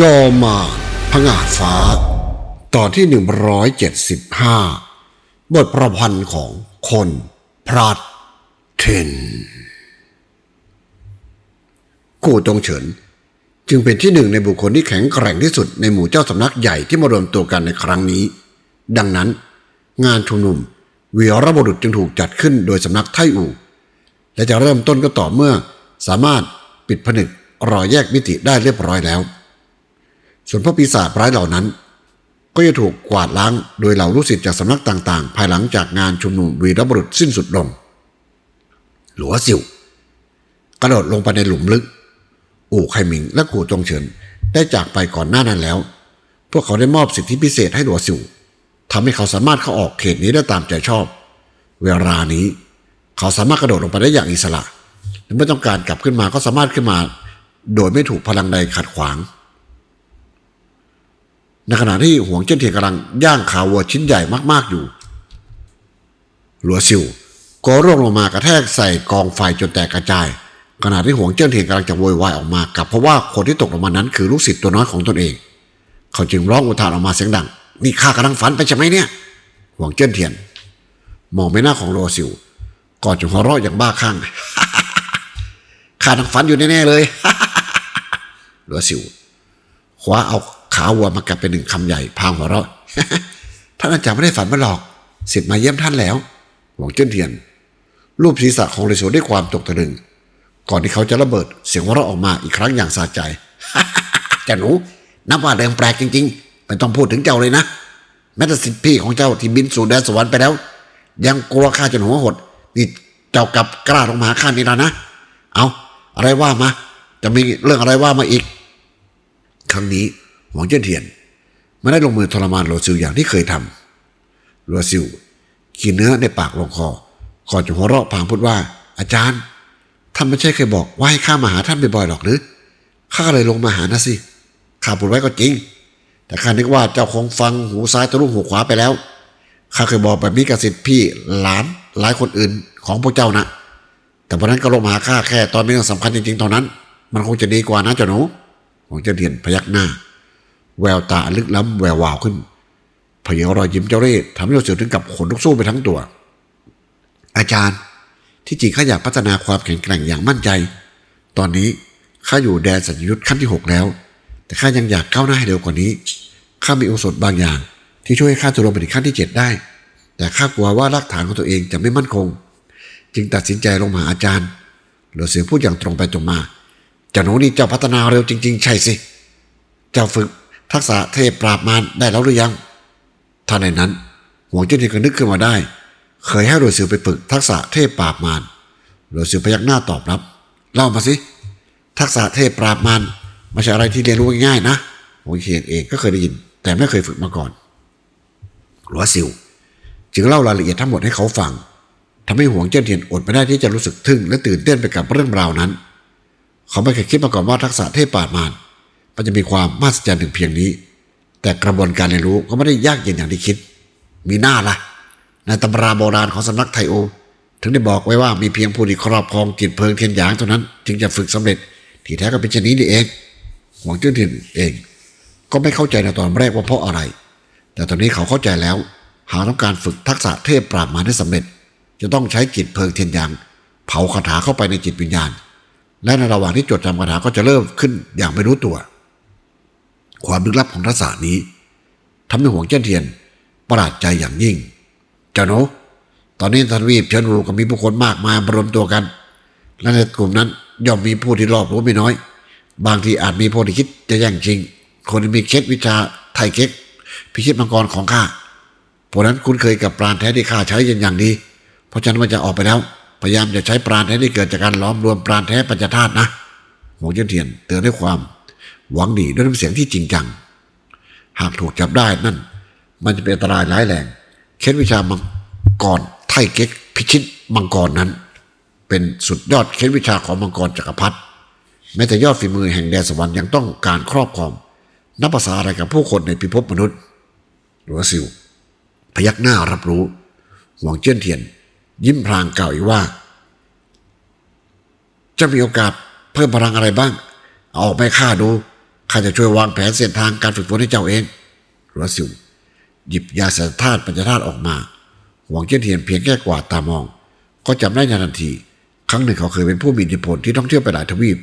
จอมาพงาดฟ้า ตอนที่ 175 บทประพันธ์ของคนพลัดเทนกูตงเฉิน จึงเป็นที่หนึ่งในบุคคลที่แข็งแกร่งที่สุดในหมู่เจ้าสำนักใหญ่ที่มารวมตัวกันในครั้งนี้ ดังนั้น งานชุมนุมวีรบุรุษจึงถูกจัดขึ้นโดยสำนักไทอู่และจะเริ่มต้นก็ต่อเมื่อ สามารถปิดผนึกรอแยกมิติได้เรียบร้อยแล้ว ส่วนพวกปีศาจร้ายเหล่านั้น ก็จะถูกกวาดล้างโดยเหล่าลูกศิษย์จากสำนักต่างๆ ภายหลังจากงานชุมนุมวีรบุรุษสิ้นสุดลง หลัวสิวกระโดดลงไปในหลุมลึก อู่ไคหมิงและกู่จงเฉินได้จากไปก่อนหน้านั้นแล้ว พวกเขาได้มอบสิทธิพิเศษให้หลัวสิวทำให้เขาสามารถเข้าออกเขตนี้ได้ตามใจชอบ เวลานี้ เขาสามารถกระโดดลงไปได้อย่างอิสระและเมื่อต้องการกลับขึ้นมาก็สามารถขึ้นมา โดยไม่ถูกพลังใดขัดขวาง ในขณะที่หวงเจิ้นเทียนกำลังย่างขาวัวชิ้นใหญ่มากๆอยู่ หลัวซิวก็ร่วงลงมากระแทกใส่กองไฟจนแตกกระจาย ขณะที่หวงเจิ้นเทียนกำลังจะโวยวายออกมากับเพราะว่าคนที่ตกลงมานั้นคือลูกศิษย์ตัวน้อยของตนเอง เขาจึงร้องอุทานออกมาเสียงดัง นี่ข้ากำลังฝันไปใช่ไหมเนี่ย หวงเจิ้นเทียน มองไปหน้าของโรซิวก่อนจะหัวเราะอย่างบ้าคลั่งข้าทั้งฝันอยู่แน่ๆเลยหลัวซิวคว้าเอา ขาวัวมากัดเป็นหนึ่งคำใหญ่พางหัวเราะท่านอาจารย์ไม่ได้ฝันมาหรอกสิทธิ์มาเยี่ยมท่านแล้วหวงเจิ้นเทียน รูปศีรษะของเรโซด้วยความตกตะลึง ก่อนที่เขาจะระเบิดเสียงหัวเราะออกมาอีกครั้งอย่างสะใจเจ้าหนูนับว่าเรื่องแปลกจริงๆไม่ต้องพูดถึงเจ้าเลยนะแม้แต่สิทธิพี่ของเจ้าที่บินสู่แดนสวรรค์ไปแล้ว ยังกลัวข้าจนหัวหดนี่เจ้ากลับกล้าลงมาหาข้านี่แล้วนะ เอาอะไรว่ามา จะมีเรื่องอะไรว่ามาอีก ครั้งนี้ หวังเจิ้นเทียนไม่ได้ลงมือทรมานโรซิวอย่างที่เคยทำโรซิวขีนเนื้อในปากลงคอ ก่อนจะหัวเราะพางพูดว่า อาจารย์ท่านไม่ใช่เคยบอกว่าให้ข้ามาหาท่านบ่อยๆหรอกหรือข้าก็เลยลงมาหานะสิข้าพูดไว้ก็จริง แต่ข้านึกว่าเจ้าคงฟังหูซ้ายทะลุหูขวาไปแล้วข้าเคยบอกแบบนี้กับสิทธิ์พี่หลานหลายคนอื่นของพวกเจ้านะแต่วันนั้นก็ลงมาหาข้าแค่ตอนมีเรื่องสำคัญจริงๆตอนนั้น มันคงจะดีกว่านะเจ้าหนูของเจาเดียนพยักหน้า แววตาลึกล้ำแวววาวขึ้นพยองรอยยิ้มเจ้าเร่ห์ทำให้เราเสือถึงกับขนลุกสู้ไปทั้งตัว อาจารย์ ที่จริงข้าอยากพัฒนาความแข็งแกร่งอย่างมั่นใจ ตอนนี้ข้าอยู่แดนสัญญยุทธ์ขั้นที่หกแล้ว แต่ข้ายังอยากก้าวหน้าให้เร็วกว่านี้ข้ามีโอสถบางอย่าง ที่ช่วยให้ข้าจะลงไปถึงขั้นที่เจ็ดได้ แต่ข้ากลัวว่ารากฐานของตัวเองจะไม่มั่นคง จึงตัดสินใจลงมาอาจารย์เหลือเสือพูดอย่างตรงไปตรงมาจ้าหนูนี่เจ้าพัฒนาเร็วจริง ๆ ใช่สิ เจ้าฝึก ทักษะเทพปราบมารได้แล้วหรือยังถ้าในนั้นหวงเจ้าหนี้ก็นึกขึ้นมาได้ เคยให้หลวงสือไปฝึกทักษะเทพปราบมารหลวงสือพยักหน้าตอบรับ เล่ามาสิ ทักษะเทพปราบมารไม่ใช่อะไรที่เรียนรู้ง่ายๆนะหวงเขียนเองก็เคยได้ยิน แต่ไม่เคยฝึกมาก่อนหลวซิวจึงเล่ารายละเอียดทั้งหมดให้เขาฟังทำให้หวงเจิ้นเทียนอดไม่ได้ที่จะรู้สึกทึ่งและตื่นเต้นไปกับเรื่องราวนั้น เขาไม่เคยคิดมาก่อนว่าทักษะเทพปราบมาร มันจะมีความมหัศจรรย์ถึงเพียงนี้ แต่กระบวนการเรียนรู้ก็ไม่ได้ยากเย็นอย่างที่คิด มีหน้าละในตำราโบราณของสำนักไทโอ ถึงได้บอกไว้ว่ามีเพียงผู้ที่ครอบครองจิตเพลิงเทียนหยางเท่านั้น จึงจะฝึกสำเร็จ ที่แท้ก็เป็นเช่นนี้นี่เองหวังเจิ้นเทียนเอง ก็ไม่เข้าใจในตอนแรกว่าเพราะอะไร แต่ตอนนี้เขาเข้าใจแล้ว หาต้องการฝึกทักษะเทพปราบมารให้สำเร็จ จะต้องใช้จิตเพลิงเทียนหยาง เผาคาถาเข้าไปในจิตวิญญาณ และในระหว่างที่จดจำคาถาก็จะเริ่มขึ้นอย่างไม่รู้ตัว ความลึกลับของทักษะนี้ทำให้หวงเจ้นเทียนประหลาดใจอย่างยิ่ง เจ้าโนตอนนี้ทวีปเชิญรูก็มีผู้คนมากมายมารวมตัวกัน และในกลุ่มนั้นย่อมมีผู้ที่รอบรู้ไม่น้อย บางทีอาจมีผู้ที่คิดจะแย่งชิง คนที่มีเคล็ดวิชาไทยเก๊กพิชิตมังกรของข้าเพราะนั้นคุณเคยกับปราณแท้ที่ข้าใช้ยันอย่างดี เพราะฉะนั้นมันจะออกไปแล้ว พยายามจะใช้ปราณแท้ที่เกิดจากการล้อมรวมปราณแท้ปัญจธาตุนะหวงเจิ้นเทียนเตือนด้วยความ หวังดีด้วยน้ำเสียงที่จริงจัง หากถูกจับได้นั่น มันจะเป็นอันตรายร้ายแรงเคล็ดวิชามังกรไทเก๊กพิชิตมังกรนั้น เป็นสุดยอดเคล็ดวิชาของมังกรจักรพรรดิแม้แต่ยอดฝีมือแห่งแดนสวรรค์ยังต้องการครอบครองนับภาษาอะไรกับผู้คนในพิภพมนุษย์หรือว่าซิว พยักหน้ารับรู้ หวงเจิ้นเทียน ยิ้มพลางกล่าวอีกว่า จะมีโอกาสเพิ่มพลังอะไรบ้าง เอาออกไปฆ่าดู ข้าจะช่วยวางแผนเส้นทางการฝึกฝนให้เจ้าเองรัสซิลหยิบยาสัตธาตุปัญจธาตุออกมา หวังเจียนเทียนเพียงแค่กวาดตามอง ก็จำได้ในทันที ครั้งหนึ่งเขาเคยเป็นผู้มีอิทธิพลที่ท่องเที่ยวไปหลายทวีป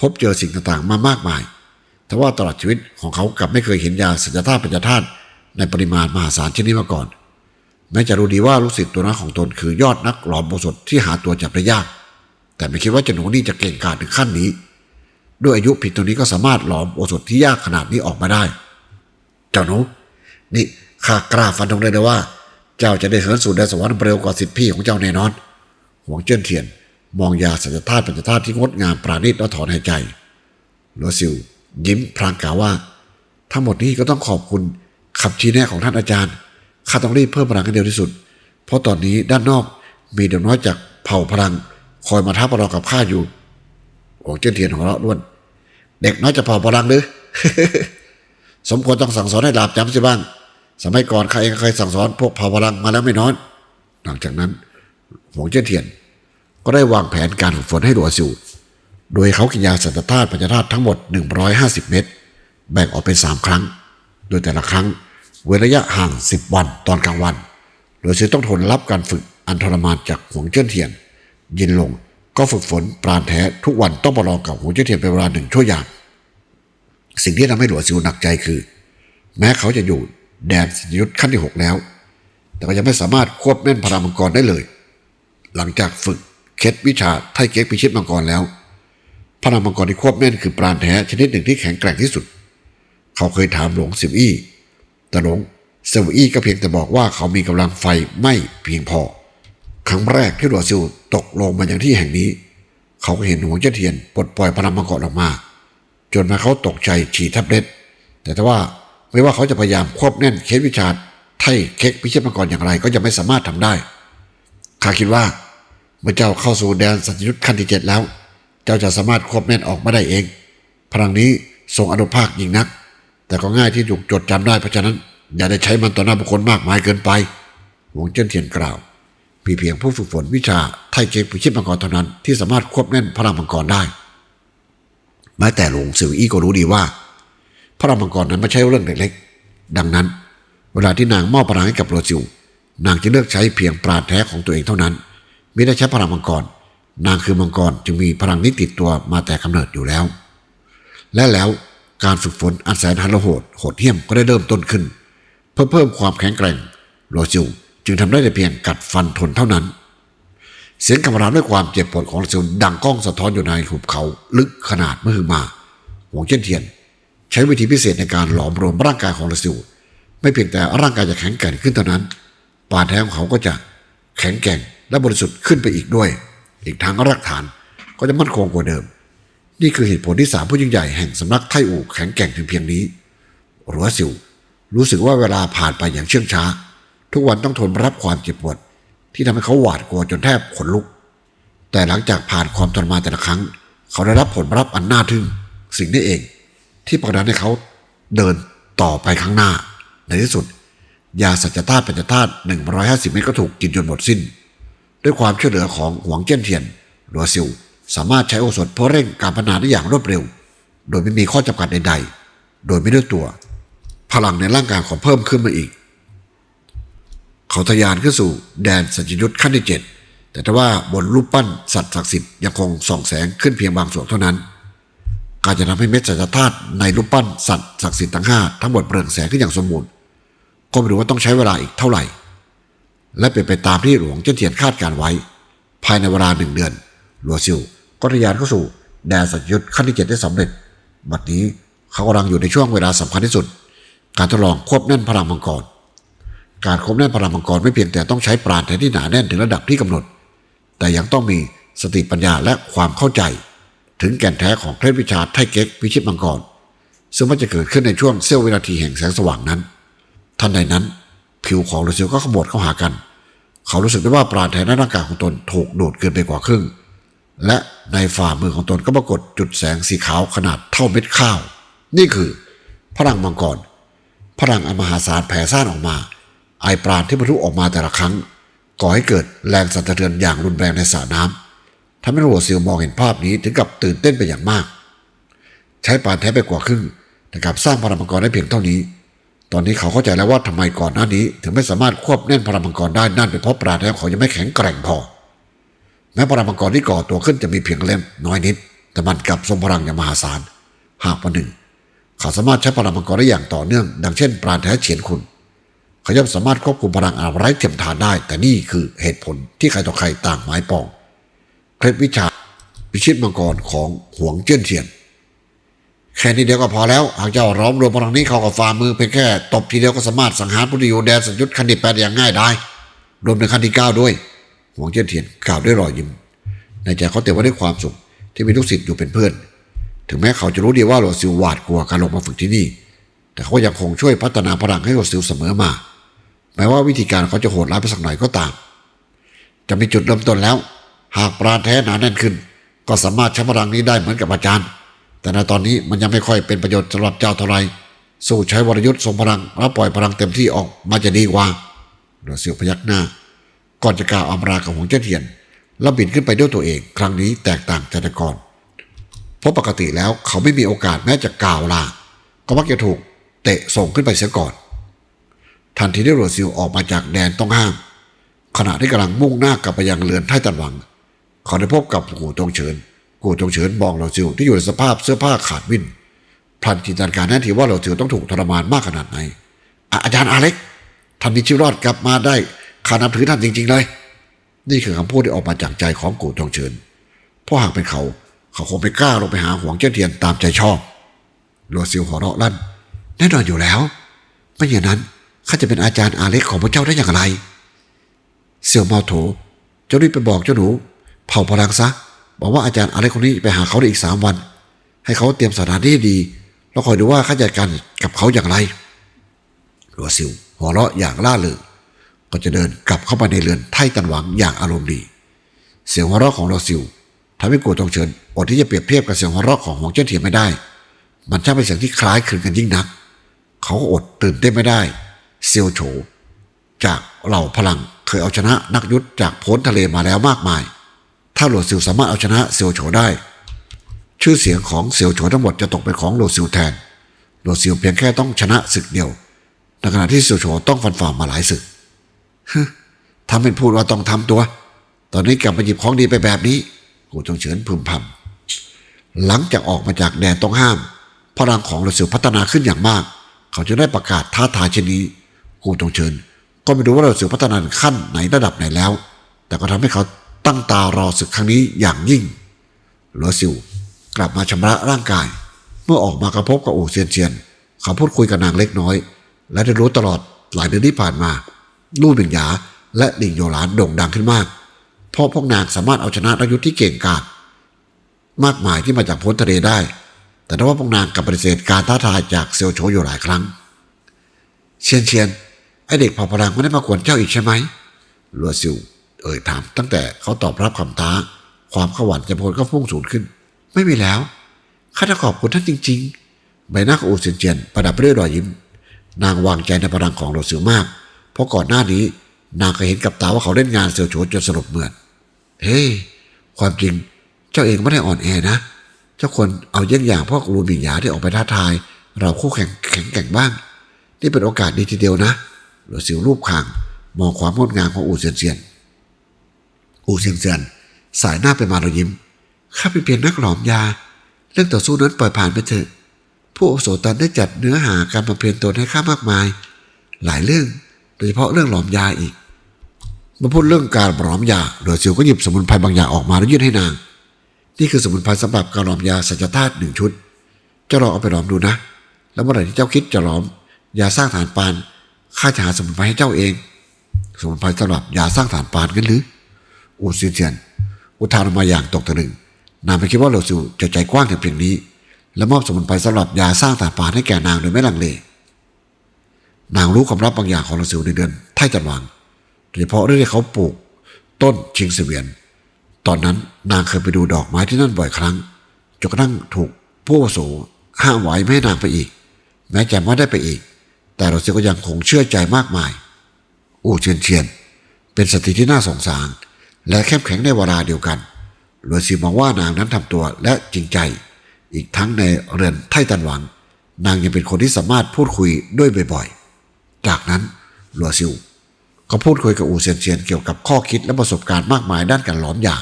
พบเจอสิ่งต่างๆ มามากมาย แต่ว่าตลอดชีวิตของเขากลับไม่เคยเห็นยาสัญธาตุปัญจธาตุในปริมาณมหาศาลเช่นนี้มาก่อน แม้จะรู้ดีว่าลูกศิษย์ตัวนั้นของตนคือยอดนักหลอมโบสถที่หาตัวจับได้ยาก แต่ไม่คิดว่าเจ้าหนูนี่จะเก่งกาจถึงขั้นนี้ ด้วยอายุผิดตัวนี้ก็สามารถหลอมโอสถที่ยากขนาดนี้ออกมาได้ เจ้าหนูนี่ข้ากล้าฟันธงเลยนะว่า เจ้าจะได้เหินสู่แดนสวรรค์เร็วกว่าสิทธิพี่ของเจ้าแน่นอนหวงเจิ้นเทียน มองยาสัญธาตุปัญจธาตุที่งดงามปราณีตแล้วถอนหายใจโลซิว ยิ้มพลางกล่าวว่า ทั้งหมดนี้ก็ต้องขอบคุณขับชี้แนะของท่านอาจารย์ข้าต้องรีบเพิ่มพลังให้เร็วที่สุด เพราะตอนนี้ด้านนอกมีเด็กน้อยจากเผ่าพลัง คอยมาท้าประลองกับข้าอยู่ วงเจิ้นเทียนของเราะล้วน เด็กน้อยจะเผาพลังหรือ สมควรต้องสั่งสอนให้หลาบจำสิบ้าง สมัยก่อนข้าเองก็เคยสั่งสอนพวกเผาพลังมาแล้วไม่น้อยหลังจากนั้นหวงเจิ้นเทียน ก็ได้วางแผนการฝึกฝนให้หลัวซิวโดยเขากินยาสัตธาตุปัญจธาตุทั้งหมด 150 เม็ดแบ่งออกเป็น 3 ครั้ง โดยแต่ละครั้งเว้นระยะห่าง 10 วันตอนกลางวัน โดยซิวต้องทนรับการฝึกอันทรมานจากหวงเจิ้นเทียน เย็นลง ก็ฝึกฝนปราณแท้ทุกวันต้องประลองกับหัวเจิ้นเทียนเป็นเวลาหนึ่งชั่วยามสิ่งที่ทำให้หลวงซิวหนักใจคือ แม้เขาจะอยู่แดนสัญยุทธขั้นที่หกแล้ว แต่ก็ยังไม่สามารถควบแม่นพลังมังกรได้เลย หลังจากฝึกเคล็ดวิชาไทเก๊กพิชิตมังกรแล้วพลังมังกรที่ควบแม่นคือปราณแท้ชนิดหนึ่งที่แข็งแกร่งที่สุด เขาเคยถามหลวงซิวอี้แต่หลวงซิวอี้ก็เพียงแต่บอกว่าเขามีกำลังไฟไม่เพียงพอ ครั้งแรกที่หลวงซิวตกลงมาอย่างที่แห่งนี้ เขาก็เห็นหวงเจ้าเทียนปลดปล่อยพลังมังกรออกมา จนมาเขาตกใจฉี่แทับเล็ดแต่ถ้าว่าไม่ว่าเขาจะพยายามควบแน่นเคล็ดวิชาไทเค้กพิชิตมังกรอย่างไรก็จะไม่สามารถทำได้ข้าคิดว่า เมื่อเจ้าเข้าสู่แดนสัญญุตขั้นที่เจ็ดแล้ว เจ้าจะสามารถควบแน่นออกมาได้เอง พลังนี้ทรงอนุภาคยิ่งนัก แต่ก็ง่ายที่ถูกจดจำได้เพราะฉะนั้น อย่าได้ใช้มันต่อหน้าบุคคลมากมายเกินไป หวงเจิ้นเทียนกล่าว มีเพียงผู้ฝึกฝนวิชาไทเก๊กพิชิตมังกรเท่านั้นที่สามารถควบแน่นพลังมังกรได้แม้แต่หลวงสิวอี้ก็รู้ดีว่าพระมังกรนั้นไม่ใช่เรื่องเล็กๆ ดังนั้น เวลาที่นางมอบพลังให้กับโรซิวนางจะเลือกใช้เพียงปราณแท้ของตัวเองเท่านั้น ไม่ได้ใช้พลังมังกร นางคือมังกรจึงมีพลังนี้ติดตัวมาแต่กำเนิดอยู่แล้ว และแล้วการฝึกฝนอันแสนหันลโหดโหดเหี้ยมก็ได้เริ่มต้นขึ้น เพื่อเพิ่มความแข็งแกร่งโรซิว จึงทำได้แต่เพียงกัดฟันทนเท่านั้น เสียงคำรามด้วยความเจ็บปวดของโรซิวดังก้องสะท้อนอยู่ในหุบเขาลึกขนาดมือมาหวงเจิ้นเทียน ใช้วิธีพิเศษในการหลอมรวมร่างกายของลาซิวไม่เพียงแต่ร่างกายจะแข็งแกร่งขึ้นเท่านั้นปานแท้ของเขาก็จะแข็งแกร่งและบริสุทธิ์ขึ้นไปอีกด้วย อีกทางรากฐานก็จะมั่นคงกว่าเดิม นี่คือเหตุผลที่สามผู้ยิ่งใหญ่แห่งสำนักไทอู่แข็งแกร่งถึงเพียงนี้รัวซิวรู้สึกว่าเวลาผ่านไปอย่างเชื่องช้า ทุกวันต้องทนรับความเจ็บปวด ที่ทำให้เขาหวาดกลัวจนแทบขนลุก แต่หลังจากผ่านความทรมานแต่ละครั้ง เขาได้รับผลลัพธ์อันน่าทึ่ง สิ่งนี้เอง ที่ผลักดันให้เขาเดินต่อไปข้างหน้า ในที่สุด ยาสัจธาตุปัญจธาตุ150 เม็ดก็ถูกกินจนหมดสิ้น ด้วยความช่วยเหลือของหวงเจี้ยนเทียนหลัวซิวสามารถใช้โอสถเพื่อเร่งการพัฒนาได้อย่างรวดเร็ว โดยไม่มีข้อจำกัดใด ๆ โดยไม่ด้วยตัว พลังในร่างกายของเพิ่มขึ้นมาอีก เขาทะยานขึ้นสู่แดนสัจยุทธขั้นที่เจ็ดแต่ว่าบนรูปปั้นสัตว์ศักดิ์สิทธิ์ยังคงส่องแสงขึ้นเพียงบางส่วนเท่านั้น การจะทำให้เม็ดสัจธาตุในรูปปั้นสัตว์ศักดิ์สิทธิ์ทั้งห้าทั้งหมดเปล่งแสงขึ้นอย่างสมบูรณ์ก็ไม่รู้ว่าต้องใช้เวลาอีกเท่าไหร่ และเป็นไปตามที่หลวงเจ้าเทียนคาดการไว้ ภายในเวลาหนึ่งเดือนหลัวซิวก็ทะยานเข้าสู่แดนสัจยุทธขั้นที่เจ็ดได้สำเร็จบัดนี้เขากำลังอยู่ในช่วงเวลาสำคัญที่สุด การทดลองควบแน่นพลังมังกร การควบแน่นพลังมังกรไม่เพียงแต่ต้องใช้ปราณแท้ที่หนาแน่นถึงระดับที่กำหนด แต่ยังต้องมีสติปัญญาและความเข้าใจ ถึงแก่นแท้ของเคล็ดวิชาไทเก๊กพิชิตมังกร ซึ่งมันจะเกิดขึ้นในช่วงเสี้ยววินาทีแห่งแสงสว่างนั้นทันใดนั้น ผิวของลูซิลก็ขมวดเข้าหากัน เขารู้สึกได้ว่าปราณแท้ในร่างกายของตนถูกดูดเกินไปกว่าครึ่ง และในฝ่ามือของตนก็ปรากฏจุดแสงสีขาวขนาดเท่าเม็ดข้าว นี่คือ พลังมังกร พลังอมหาศาลแผ่ซ่านออกมา ไอปราณที่บรรทุกออกมาแต่ละครั้ง ก่อให้เกิดแรงสั่นสะเทือนอย่างรุนแรงในสระน้ำทำให้หัวซิลมองเห็นภาพนี้ถึงกับตื่นเต้นไปอย่างมาก ใช้ปานแท้ไปกว่าครึ่งแต่กลับสร้างพลังมังกรได้เพียงเท่านี้ ตอนนี้เขาเข้าใจแล้วว่าทำไมก่อนหน้านี้ ถึงไม่สามารถควบแน่นพลังมังกรได้นั่นเป็นเพราะปราดแล้เขายังไม่แข็งแกร่งพอ แม้พลังมังกรที่ก่อตัวขึ้นจะมีเพียงเล่มน้อยนิด แต่มันกลับทรงพลังอย่างมหาศาล หากวันหนึ่ง เขาสามารถใช้พลังมังกรได้อย่างต่อเนื่อง ดังเช่น ปราณแท้เฉียนคุณ เขาย่อมสามารถควบคุมพลังอาไร้เทียมทานได้ แต่นี่คือเหตุผลที่ใครต่อใครต่างหมายปอง เคล็ดวิชาพิชิตมังกรของหวงเจี้ยนเทียนแค่นี้เดียวก็พอแล้ว หากเจ้าร้อมรวมพลังนี้เข้ากับฝ่ามือเพียงแค่ตบทีเดียวก็สามารถสังหารผู้ที่อยู่แดนสัญยุทธขั้นที่แปดอย่างง่ายได้ รวมถึงขั้นที่เก้าด้วย หวงเจี้ยนเทียนกล่าวด้วยรอยยิ้ม ในใจเขาเต็มไปด้วยความสุขที่มีลูกศิษย์อยู่เป็นเพื่อน ถึงแม้เขาจะรู้ดีว่าหลวงซิวหวาดกลัวการลงมาฝึกที่นี่ แต่เขาก็ยังคงช่วยพัฒนาพลังให้หลวงซิวเสมอมา แม้ว่าวิธีการเขาจะโหดร้ายไปสักหน่อยก็ตาม จะมีจุดเริ่มต้นแล้ว หากปราณแท้หนาแน่นขึ้น ก็สามารถใช้พลังนี้ได้เหมือนกับอาจารย์ แต่ในตอนนี้มันยังไม่ค่อยเป็นประโยชน์สำหรับเจ้าเท่าไรสู้ใช้วรยุทธ์ทรงพลังแล้วปล่อยพลังเต็มที่ออกมาจะดีกว่าหลวงซิวพยักหน้า ก่อนจะกล่าวอำลากับหงเจี้ยนเทียนแล้วบินขึ้นไปด้วยตัวเอง ครั้งนี้แตกต่างจากแต่ก่อนเพราะปกติแล้วเขาไม่มีโอกาสแม้จะกล่าวลาก็มักจะถูกเตะส่งขึ้นไปเสียก่อน ทันทีที่หลวงซิวออกมาจากแดนต้องห้าม ขณะที่กำลังมุ่งหน้ากลับไปยังเรือนไทตันหวัง เขาได้พบกับกูตงเฉินกูตงเฉินมองเหล่าซิวที่อยู่ในสภาพเสื้อผ้าขาดวิ่นพลันจินตนาการแน่ทีว่าเหล่าซิวต้องถูกทรมานมากขนาดไหนอาจารย์อาเล็กท่านมีชีวิตรอดกลับมาได้ข้านับถือท่านจริง ๆ เลย นี่คือคำพูดที่ออกมาจากใจของกูตงเฉินเพราะหากเป็นเขาเขาคงไม่กล้าลงไปหาหวงเจี้ยนเทียนตามใจชอบหลวงซิวหัวเราะลั่นแน่นอนอยู่แล้วไม่อย่างนั้น ข้าจะเป็นอาจารย์อาเล็กของพระเจ้าได้อย่างไร เสี่ยวเมาโถเจ้ารีบไปบอกเจ้าหนู เผาพลังซะ บอกว่าอาจารย์อาเล็กคนนี้ไปหาเขาได้อีกสามวัน ให้เขาเตรียมสถานที่ดี แล้วคอยดูว่าข้าจัดการกับเขาอย่างไรหลัวซิวหัวเราะอย่างล่าเริงก็จะเดินกลับเข้าไปในเรือนไท่ตันหวังอย่างอารมณ์ดี เสียงหัวเราะของหลัวซิวทำให้กูตงเฉินอดที่จะเปรียบเทียบกับเสียงหัวเราะของหงเจิ้นเทียนไม่ได้ มันช่างเป็นเสียงที่คล้ายคลึงกันยิ่งนัก เขาก็อดตื่นเต้นไม่ได้ เซียวโฉจากเหล่าพลังเคยเอาชนะนักยุทธจากพ้นทะเลมาแล้วมากมาย ถ้าหลวซิวสามารถเอาชนะเซียวโฉได้ ชื่อเสียงของเซียวโฉทั้งหมดจะตกเป็นของหลวซิวแทน หลวซิวเพียงแค่ต้องชนะศึกเดียวในขณะที่เซียวโฉต้องฟันฝ่ามาหลายศึกฮึทำเป็นพูดว่าต้องทำตัว ตอนนี้กลับมาหยิบของดีไปแบบนี้กูจงเฉินพึมพำหลังจากออกมาจากแดนต้องห้ามพลังของหลวซิวพัฒนาขึ้นอย่างมาก เขาจะได้ประกาศท้าทายเช่นนี้ กูจงเชิญ ก็ไม่รู้ว่าเราสือพัฒนาถึงขั้นไหนระดับไหนแล้ว แต่ก็ทำให้เขาตั้งตารอศึกครั้งนี้อย่างยิ่งหลัวซิวกลับมาชำระร่างกาย เมื่อออกมากระพบกับอู่เซียนเซียน เขาพูดคุยกับนางเล็กน้อย และได้รู้ตลอดหลายเดือนที่ผ่านมาลู่หนึ่งหยาและหลิงโยหลานโด่งดังขึ้นมาก เพราะพวกนางสามารถเอาชนะนักยุทธที่เก่งกาจมากมายที่มาจากพ้นทะเลได้ แต่ว่าพวกนางกับปฏิเสธการท้าทายจากเซียวโฉอยู่หลายครั้ง เชียนเชียน ไอเด็กเผ่าพลังไม่ได้มากวนเจ้าอีกใช่ไหมลัวซิวเอ่ยถามตั้งแต่เขาตอบรับคำท้า ความขวัญจะพลก็พุ่งสูงขึ้น ไม่มีแล้วข้าจะขอบคุณท่านจริง ๆ ใบหน้าของอูเซียนเจียนประดับไปด้วยรอยยิ้ม นางวางใจในพลังของลัวซิวมาก เพราะก่อนหน้านี้ นางเคยเห็นกับตาว่าเขาเล่นงานเซียวโฉจนสลบเหมือนเฮ้ความจริงเจ้าเองไม่ได้อ่อนแอนะ เจ้าคนเอาเยี่ยงอย่างพวกรูบิงหยาที่ออกไปท้าทาย เราคู่แข่งแข็งแกร่งบ้าง นี่เป็นโอกาสดีทีเดียวนะ หลวงสิวรูปคาง มองความงดงามของอู่เซียนเซียน อู่เซียนเซียน สายหน้าไปมาเรายิ้ม ข้าเป็นเพียงนักหลอมยา เรื่องต่อสู้นั้นปล่อยผ่านไปเถอะ ผู้อโสตันได้จัดเนื้อหาการบำเพ็ญตนให้ข้ามากมาย หลายเรื่อง โดยเฉพาะเรื่องหลอมยาอีกมาพูดเรื่องการหลอมยาหลวงสิวก็หยิบสมุนไพรบางอย่างออกมาแล้วยื่นให้นาง นี่คือสมุนไพรสำหรับการหลอมยาสัจธาตุหนึ่งชุด เจ้าลองเอาไปหลอมดูนะ แล้วเมื่อไหร่ที่เจ้าคิดจะหลอมยาสร้างฐานปาน ข้าจะหาสมุนไพรให้เจ้าเอง สมุนไพรสำหรับยาสร้างฐานปานกันหรืออูซินเซียน อุทานออกมาอย่างตกตะลึงนางไม่คิดว่าเหลวซิวจะใจกว้างถึงเพียงนี้ และมอบสมุนไพรสำหรับยาสร้างฐานปานให้แก่นางโดยไม่ลังเลนางรู้ความลับบางอย่างของเหลวซิวในเดือนไท่จันหวังโดยเฉพาะเรื่องที่เขาปลูก ต้นชิงเสวียน ตอนนั้นนางเคยไปดูดอกไม้ที่นั่นบ่อยครั้งจนกระทั่งถูกผู้วุโสห้ามไว้ไม่ให้นางไปอีก แม้จะไม่ได้ไปอีก แต่เราเสียก็ยังคงเชื่อใจมากมาย อู่เชียนเชียน เป็นสตรีที่น่าสงสาร และเข้มแข็งในเวลาเดียวกันลวงซีมองว่านางนั้นทำตัวและจริงใจ อีกทั้งในเรือนไทตันหวัง นางยังเป็นคนที่สามารถพูดคุยด้วยบ่อยๆ จากนั้นลัวซิวก็พูดคุยกับอูเซียนเซียนเกี่ยวกับข้อคิดและประสบการณ์มากมายด้านการหลอมยา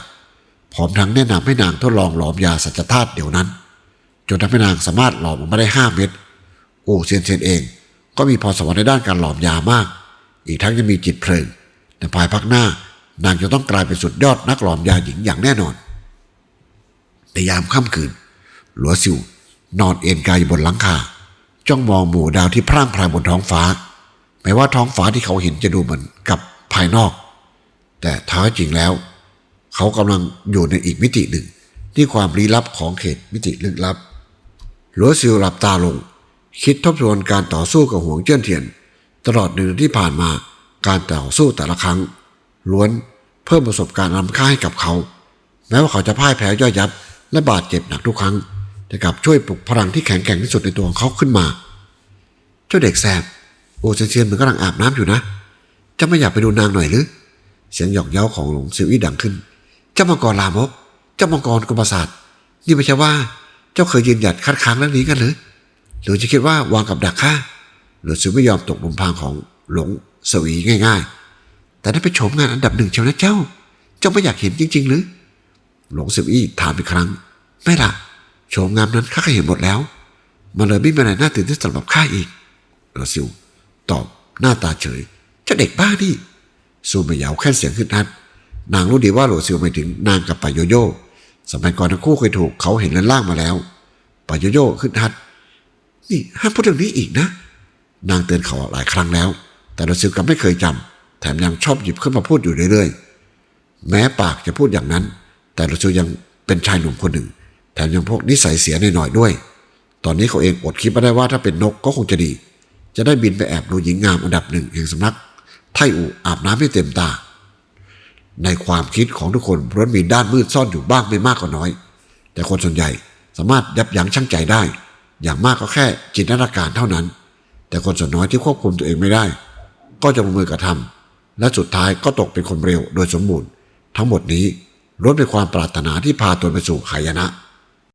พร้อมทั้งแนะนำให้นางทดลองหลอมยาสัจธาตุเดี๋ยวนั้น จนทำให้นางสามารถหลอมออกมาได้ห้าเม็ดอูเซียนเซียนเอง ก็มีพรสวรรค์ในด้านการหลอมยามาก อีกทั้งยังมีจิตเพลิงในภายภาคหน้านางจะต้องกลายเป็นสุดยอดนักหลอมยาหญิงอย่างแน่นอนในยามค่ำคืน หลัวซิว นอนเอนกายอยู่บนหลังคา จ้องมองหมู่ดาวที่พร่างพรายบนท้องฟ้าแม้ว่าท้องฟ้าที่เขาเห็นจะดูเหมือนกับภายนอก แต่ท้จริงแล้ว เขากำลังอยู่ในอีกมิติหนึ่ง ที่ความลี้ลับของเขตมิติลึกลับ หลัวซิวหลับตาลง คิดทบทวนการต่อสู้กับหวงเจิ้นเทียน ตลอดหนึ่งที่ผ่านมาการต่อสู้แต่ละครั้ง ล้วนเพิ่มประสบการณ์ล้ำค่าให้กับเขา แม้ว่าเขาจะพ่ายแพ้ย่อยยับ และบาดเจ็บหนักทุกครั้งแต่กลับช่วยปลุกพลังที่แข็งแกร่งที่สุดในตัวของเขาขึ้นมา เจ้าเด็กแสบโอเซนเซียนมันกำลังอาบน้ำอยู่นะ จะไม่อยากไปดูนางหน่อยหรือ เสียงหยอกเย้าของหลงซิวอี้ดังขึ้น เจ้ามังกรลามก เจ้ามังกรกุมประสาทนี่ไม่ใช่ว่า เจ้าเคยยืนหยัดคัดค้านเรื่องนี้กันหรือ หรือจะคิดว่าวางกับดักข้าหรือซิวไม่ยอมตกหลุมพรางของหลงสวีง่าย ๆ แต่ได้ไปชมงานอันดับหนึ่งเชียวนะเจ้า เจ้าไม่อยากเห็นจริง ๆ หรือ หลงซิวอี้ถามอีกครั้ง ไม่ละโฉมงามนั้นข้าก็เห็นหมดแล้ว มันเลยไม่มีอะไรน่าตื่นเต้นสำหรับข้าอีกหลวซิวตอบหน้าตาเฉยเจ้าเด็กบ้านี่ซูไม่ยาวแค่เสียงขึ้นนัดนางรู้ดีว่าหลวซิวหมายถึงนางกับปายโยโย่สมัยก่อนทั้งคู่เคยถูกเขาเห็นเล่นล่างมาแล้วปายโยโย่ขึ้นฮัด นี่ห้ามพูดเรื่องนี้อีกนะ นางเตือนเขาหลายครั้งแล้ว แต่หลวซิวกลับไม่เคยจำแถมยังชอบหยิบขึ้นมาพูดอยู่เรื่อยๆ แม้ปากจะพูดอย่างนั้น แต่หลวซิวยังเป็นชายหนุ่มคนหนึ่ง แถมยังพวกนิสัยเสียหน่อยๆด้วย ตอนนี้เขาเองอดคิดไม่ได้ว่าถ้าเป็นนกก็คงจะดี จะได้บินไปแอบดูหญิงงามอันดับหนึ่งแห่งสำนัก ไทอูอาบน้ำให้เต็มตา ในความคิดของทุกคนล้วนมีด้านมืดซ่อนอยู่บ้างไม่มากก็น้อย แต่คนส่วนใหญ่สามารถยับยั้งชั่งใจได้ อย่างมากก็แค่จินตนาการเท่านั้น แต่คนส่วนน้อยที่ควบคุมตัวเองไม่ได้ ก็จะลงมือกระทำและสุดท้ายก็ตกเป็นคนเร็วโดยสมบูรณ์ ทั้งหมดนี้ล้วนเป็นความปรารถนาที่พาตนไปสู่ขายนะ